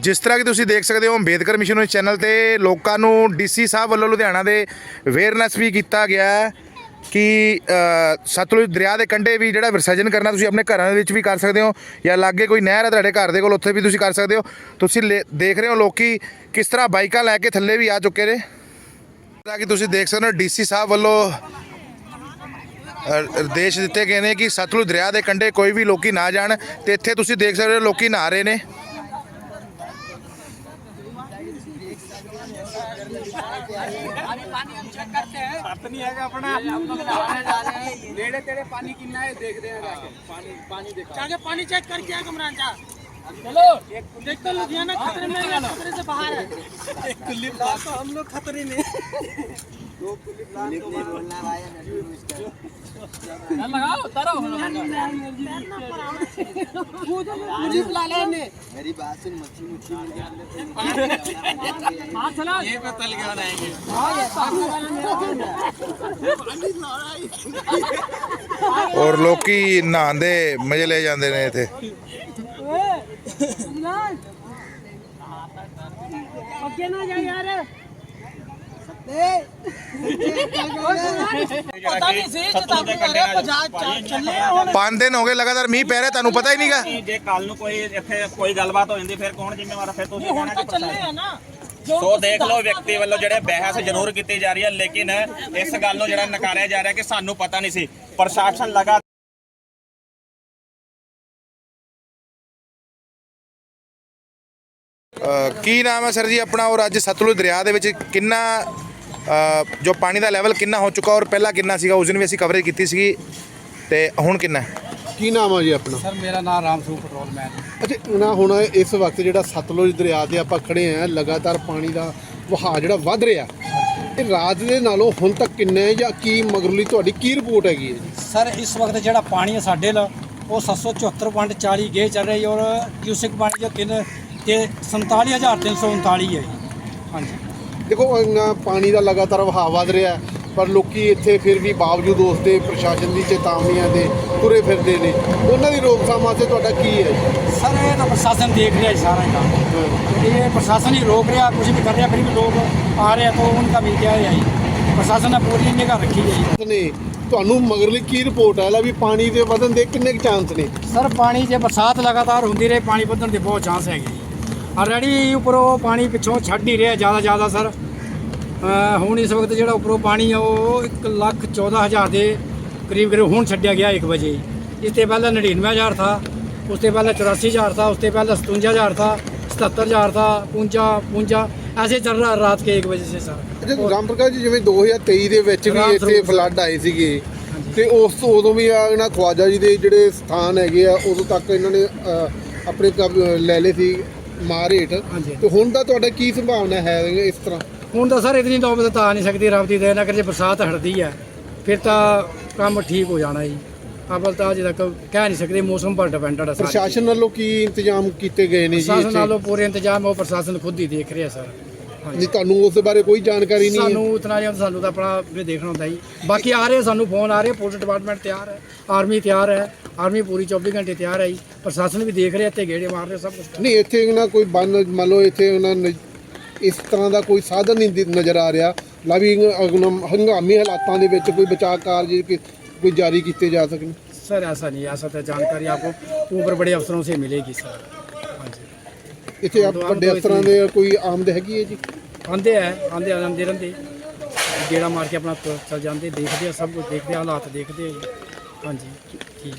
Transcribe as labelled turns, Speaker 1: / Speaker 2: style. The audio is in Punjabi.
Speaker 1: ਜਿਸ ਤਰ੍ਹਾਂ ਕਿ ਤੁਸੀਂ ਦੇਖ ਸਕਦੇ ਹੋ, ਅੰਬੇਦਕਰ ਮਿਸ਼ਨ ਚੈਨਲ ਤੇ ਲੋਕਾਂ ਨੂੰ ਡੀਸੀ ਸਾਹਿਬ ਵੱਲੋਂ ਲੁਧਿਆਣਾ ਦੇ ਅਵੇਅਰਨੈਸ ਵੀ ਕੀਤਾ ਗਿਆ ਹੈ ਕਿ ਸਤਲੁਜ ਦਰਿਆ ਦੇ ਕੰਢੇ ਵੀ ਜਿਹੜਾ ਵਿਸਰਜਨ ਕਰਨਾ ਤੁਸੀਂ ਆਪਣੇ ਘਰਾਂ ਦੇ ਵਿੱਚ ਵੀ ਕਰ ਸਕਦੇ ਹੋ ਜਾਂ ਲਾਗੇ ਕੋਈ ਨਹਿਰ ਹੈ ਤੁਹਾਡੇ ਘਰ ਦੇ ਕੋਲ, ਉੱਥੇ ਵੀ ਤੁਸੀਂ ਕਰ ਸਕਦੇ ਹੋ। ਤੁਸੀਂ ਲੈ- ਦੇਖ ਰਹੇ ਹੋ ਲੋਕੀ ਕਿਸ ਤਰ੍ਹਾਂ ਬਾਈਕਾਂ ਲੈ ਕੇ ਥੱਲੇ ਵੀ ਆ ਚੁੱਕੇ ਨੇ। ਜਿੱਦਾਂ ਕਿ ਤੁਸੀਂ ਦੇਖ ਸਕਦੇ ਹੋ ਡੀਸੀ ਸਾਹਿਬ ਵੱਲੋਂ ਦੇਸ਼ ਦਿੱਤੇ ਗਏ ਨੇ ਕਿ ਸਤਲੁਜ ਦਰਿਆ ਦੇ ਕੰਢੇ ਕੋਈ ਵੀ ਲੋਕੀ ਨਾ ਜਾਣ ਤੇ ਇੱਥੇ ਤੁਸੀਂ ਦੇਖ ਸਕਦੇ ਹੋ ਲੋਕੀ ਨਹਾ ਰਹੇ ਨੇ।
Speaker 2: पानी हम चेक करते हैं पत नहीं है अपना हम लोग नहाने जा रहे हैं नेड़े
Speaker 3: तेड़े पानी कितना है देखते हैं जाके पानी पानी देखा जाके पानी चेक करके आए कमरान साहब चलो देख तो लुधियाना खतरे में खतरे से बाहर है
Speaker 2: कुल्ली प्लान तो हम लोग खतरे में दो कुल्ली प्लान तो बोलना भाई
Speaker 3: लगाओ उतारो मुझे बुला ले ने
Speaker 4: मेरी बात सुन मच्छी मुच्छी मिल गया
Speaker 3: हां चला
Speaker 2: ये पे तल के बनाएंगे
Speaker 1: हां
Speaker 3: ये पानी वाला मेरा और लोकी नहांदे मजे ले जाते ने इतने
Speaker 1: ਪੰਜ ਦਿਨ ਹੋ ਗਏ ਲਗਾਤਾਰ ਮੀਂਹ ਪੈ ਰਿਹਾ ਤੁਹਾਨੂੰ ਪਤਾ ਹੀ ਨਹੀਂਗਾ।
Speaker 5: ਨਹੀਂ, ਜੇ ਕੱਲ ਨੂੰ ਕੋਈ ਇੱਥੇ ਕੋਈ ਗੱਲਬਾਤ ਹੋ ਜਾਂਦੀ ਫਿਰ ਕੌਣ ਜ਼ਿੰਮੇਵਾਰ ਫਿਰ ਤੁਸੀਂ
Speaker 3: ਹੁਣ
Speaker 5: ਕਿ
Speaker 3: ਚੱਲੇ ਆ ਨਾ।
Speaker 5: ਸੋ ਦੇਖ ਲਓ ਵਿਅਕਤੀ ਵੱਲੋਂ ਜਿਹੜੇ ਬਹਿਸ ਜ਼ਰੂਰ ਕੀਤੀ ਜਾ ਰਹੀ ਹੈ ਲੇਕਿਨ ਇਸ ਗੱਲ ਨੂੰ ਜਿਹੜਾ ਨਕਾਰਿਆ ਜਾ ਰਿਹਾ ਕਿ ਸਾਨੂੰ ਪਤਾ ਨਹੀਂ ਸੀ। ਪ੍ਰਸ਼ਾਸਨ
Speaker 1: ਲਗਾਤਾਰ ਕੀ ਨਾਮ ਹੈ ਸਰ ਜੀ ਆਪਣਾ? ਔਰ ਅੱਜ ਸਤਲੁਜ ਦਰਿਆ ਦੇ ਵਿੱਚ ਕਿੰਨਾ ਜੋ ਪਾਣੀ ਦਾ ਲੈਵਲ ਕਿੰਨਾ ਹੋ ਚੁੱਕਾ ਔਰ ਪਹਿਲਾਂ ਕਿੰਨਾ ਸੀਗਾ? ਉਸ ਦਿਨ ਵੀ ਅਸੀਂ ਕਵਰੇਜ ਕੀਤੀ ਸੀਗੀ ਤੇ ਹੁਣ ਕਿੰਨਾ ਹੈ?
Speaker 6: ਕੀ ਨਾਮ ਆ ਜੀ ਆਪਣਾ?
Speaker 2: ਸਰ ਮੇਰਾ ਨਾਮ ਰਾਮਸੂ ਪੈਟਰੋਲਮੈਨ
Speaker 6: ਅੱਛਾ ਨਾ ਹੁਣ ਇਸ ਵਕਤ ਜਿਹੜਾ ਸਤਲੁਜ ਦਰਿਆ ਤੇ ਆਪਾਂ ਖੜੇ ਆ ਲਗਾਤਾਰ ਪਾਣੀ ਦਾ ਵਹਾਅ ਜਿਹੜਾ ਵੱਧ ਰਿਹਾ। ਇਹ ਰਾਤ ਦੇ ਨਾਲੋਂ ਹੁਣ ਤੱਕ ਕਿੰਨਾ ਹੈ ਜਾਂ ਕੀ ਮਗਰਲੀ ਤੁਹਾਡੀ ਕੀ ਰਿਪੋਰਟ ਹੈਗੀ ਹੈ ਜੀ?
Speaker 7: ਸਰ ਇਸ ਵਕਤ ਜਿਹੜਾ ਪਾਣੀ ਹੈ ਸਾਡੇ ਲ ਉਹ 774.40 ਗੇ ਚੱਲ ਰਹੀ ਔਰ ਕਿਊਸਿਕ ਪਾਣੀ ਜੋ ਤਿੰਨ ਇਹ 47339 ਹੈ ਜੀ। ਹਾਂਜੀ।
Speaker 6: ਦੇਖੋ ਇੰਨਾ ਪਾਣੀ ਦਾ ਲਗਾਤਾਰ ਵਹਾਅ ਵਧ ਰਿਹਾ ਪਰ ਲੋਕੀ ਇੱਥੇ ਫਿਰ ਵੀ ਬਾਵਜੂਦ ਉਸ ਦੇ ਪ੍ਰਸ਼ਾਸਨ ਦੀ ਚੇਤਾਵਨੀਆਂ ਦੇ ਤੁਰੇ ਫਿਰਦੇ ਨੇ। ਉਹਨਾਂ ਦੀ ਰੋਕਥਾਮ ਵਾਸਤੇ ਤੁਹਾਡਾ ਕੀ ਹੈ
Speaker 7: ਸਰ ਇਹ ਤਾਂ ਪ੍ਰਸ਼ਾਸਨ ਦੇਖ ਰਿਹਾ ਹੈ ਸਾਰਾ ਹੀ। ਕੰਮ ਇਹ प्रशासन ही रोक रहा कुछ ਕਰ ਰਿਹਾ रहा फिर भी लोग आ रहे हैं तो उनका भी क्या है आई प्रशासन ने पूरी निगाह रखी है ਜੀ।
Speaker 6: ਨੇ ਤੁਹਾਨੂੰ ਮਗਰਲੀ ਕੀ ਰਿਪੋਰਟ ਹੈ? ਲਾ ਵੀ ਪਾਣੀ ਦੇ ਵਧਣ ਦੇ ਕਿੰਨੇ ਚਾਂਸ ਨੇ?
Speaker 7: ਸਰ ਪਾਣੀ ਜੇ ਬਰਸਾਤ ਲਗਾਤਾਰ ਹੁੰਦੀ ਰਹੇ ਪਾਣੀ ਵਧਣ ਦੇ ਬਹੁਤ ਚਾਂਸ ਹੈਗੇ ਜੀ। ਆਲਰੇਡੀ ਉੱਪਰੋਂ ਪਾਣੀ ਪਿੱਛੋਂ ਛੱਡ ਨਹੀਂ ਰਿਹਾ ਜ਼ਿਆਦਾ ਜ਼ਿਆਦਾ ਸਰ। ਹੁਣ ਇਸ ਵਕਤ ਜਿਹੜਾ ਉੱਪਰੋਂ ਪਾਣੀ ਆ ਉਹ 1 ਲੱਖ 14 ਹਜ਼ਾਰ ਦੇ ਕਰੀਬ ਕਰੀਬ ਹੁਣ ਛੱਡਿਆ ਗਿਆ 1 ਵਜੇ। ਇਸ ਤੋਂ ਪਹਿਲਾਂ 99000 ਥਾ ਉਸ ਤੋਂ ਪਹਿਲਾਂ 84000 ਥਾ ਉਸ ਤੋਂ ਪਹਿਲਾਂ 57000 ਥਾ 77000 ਥਾ 55 55 ਐਸੇ ਚੱਲ ਰਹਾ ਰਾਤ के 1 ਵਜੇ से ਸਰ।
Speaker 6: ਰਾਮ ਪ੍ਰਕਾਸ਼ ਜੀ ਜਿਵੇਂ 2023 ਦੇ ਵਿੱਚ ਵੀ ਇੱਥੇ ਫਲੱਡ ਆਏ ਸੀਗੇ ਤੇ ਉਸ ਤੋਂ ਉਦੋਂ ਵੀ ਆ ਇਹਨਾਂ ਖਵਾਜਾ ਜੀ ਦੇ ਜਿਹੜੇ ਸਥਾਨ ਹੈਗੇ ਆ ਉਦੋਂ ਤੱਕ ਇਹਨਾਂ ਨੇ ਆਪਣੇ ਕਬ ਲੈ ਲਏ ਸੀ। ਮਾਰ ਹੇਠ
Speaker 7: ਹਾਂਜੀ।
Speaker 6: ਤੇ ਹੁਣ ਦਾ ਤੁਹਾਡਾ ਕੀ ਸੰਭਾਵਨਾ ਹੈ ਇਸ ਤਰ੍ਹਾਂ?
Speaker 7: ਹੁਣ ਤਾਂ ਸਰ ਇਤਨੀ ਨੌਬਤ ਤਾਂ ਆ ਨਹੀਂ ਸਕਦੀ ਰੱਬ ਦੀ ਦਇਆ ਨਾਲ ਅਗਰ ਜੇ ਬਰਸਾਤ ਹਟਦੀ ਹੈ ਫਿਰ ਤਾਂ ਕੰਮ ਠੀਕ ਹੋ ਜਾਣਾ ਜੀ। ਅਵਲ ਤਾਂ ਅਜੇ ਤੱਕ ਕਹਿ ਨਹੀਂ ਸਕਦੇ ਮੌਸਮ ਪਰ ਡਿਪੈਂਡਡ ਹੈ ਸਾਰਾ।
Speaker 6: ਪ੍ਰਸ਼ਾਸਨ ਵੱਲੋਂ ਕੀ ਇੰਤਜ਼ਾਮ ਕੀਤੇ ਗਏ ਨੇ ਜੀ
Speaker 7: ਪ੍ਰਸ਼ਾਸਨ
Speaker 6: ਇੱਥੇ?
Speaker 7: ਨਾਲੋਂ ਪੂਰੇ ਇੰਤਜ਼ਾਮ ਉਹ ਪ੍ਰਸ਼ਾਸਨ ਖੁਦ ਹੀ ਦੇਖ ਰਿਹਾ ਸਰ।
Speaker 6: ਨਹੀਂ ਤੁਹਾਨੂੰ ਉਸ ਦੇ ਬਾਰੇ ਕੋਈ ਜਾਣਕਾਰੀ ਨਹੀਂ ਹੈ
Speaker 7: ਸਾਨੂੰ ਇਤਨਾ ਜਾਂ ਸਾਨੂੰ ਤਾਂ ਆਪਣਾ ਵੀ ਦੇਖਣਾ ਹੁੰਦਾ ਜੀ ਬਾਕੀ ਆ ਰਹੇ ਸਾਨੂੰ ਫੋਨ ਆ ਰਹੇ ਪੁਲਿਸ ਡਿਪਾਰਟਮੈਂਟ ਤਿਆਰ ਹੈ ਆਰਮੀ ਤਿਆਰ ਹੈ ਆਰਮੀ ਪੂਰੀ 24 ਘੰਟੇ ਤਿਆਰ ਹੈ ਜੀ ਪ੍ਰਸ਼ਾਸਨ ਵੀ ਦੇਖ ਰਿਹਾ ਇੱਥੇ ਗੇੜੇ ਮਾਰ ਰਿਹਾ ਸਭ ਕੁਝ
Speaker 6: ਨਹੀਂ ਇੱਥੇ ਨਾ ਕੋਈ ਬੰਨ ਮੰਨ ਲਓ ਇੱਥੇ ਉਹਨਾਂ ਨੇ ਇਸ ਤਰ੍ਹਾਂ ਦਾ ਕੋਈ ਸਾਧਨ ਨਹੀਂ ਦਿ- ਨਜ਼ਰ ਆ ਰਿਹਾ ਲਾ ਵੀ ਅਗਨ- ਹੰਗਾਮੀ ਹਾਲਾਤਾਂ ਦੇ ਵਿੱਚ ਕੋਈ ਬਚਾਅ ਕਾਰਜ ਕਿ- ਕੋਈ ਜਾਰੀ ਕੀਤੇ ਜਾ ਸਕਣ
Speaker 7: सर ऐसा नहीं है ऐसा तो जानकारी आपको ऊपर बड़े अफसरों से मिलेगी सर हाँ जी
Speaker 6: ਇੱਥੇ ਆਪ ਵੱਡੇ ਅਫਸਰਾਂ ਦੇ ਕੋਈ ਆਮਦ ਹੈਗੀ ਹੈ ਜੀ?
Speaker 7: ਆਂਦੇ ਆ ਆਂਦੇ ਆਂਦੇ ਰਹਿੰਦੇ। ਗੇੜਾ ਮਾਰ ਕੇ ਆਪਣਾ ਤੁਰ- ਚੱਲ ਜਾਂਦੇ, ਦੇਖਦੇ ਆ, ਸਭ ਕੁਝ ਦੇਖਦੇ ਆ, ਹਾਲਾਤ ਦੇਖਦੇ ਆ ਜੀ। ਹਾਂਜੀ, ਠੀਕ।